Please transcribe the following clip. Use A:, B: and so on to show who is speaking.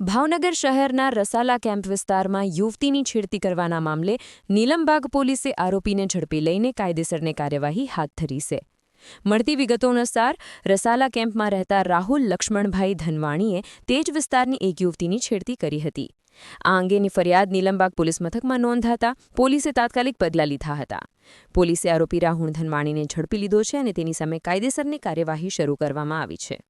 A: ભાવનગર શહેરના રસાલા કેમ્પ વિસ્તારમાં યુવતીની છેડતી કરવાના મામલે નીલમબાગ પોલીસે આરોપીને ઝડપી લઈને કાયદેસરની કાર્યવાહી હાથ ધરી છે. મળતી વિગતો અનુસાર, રસાલા કેમ્પમાં રહેતા રાહુલ લક્ષ્મણભાઈ ધનવાણીએ તે જ વિસ્તારની એક યુવતીની છેડતી કરી હતી. આ અંગેની ફરિયાદ નીલમબાગ પોલીસ મથકમાં નોંધાતા પોલીસે તાત્કાલિક પગલાં લીધા હતા. પોલીસે આરોપી રાહુલ ધનવાણીને ઝડપી લીધો છે અને તેની સામે કાયદેસરની કાર્યવાહી શરૂ કરવામાં આવી છે.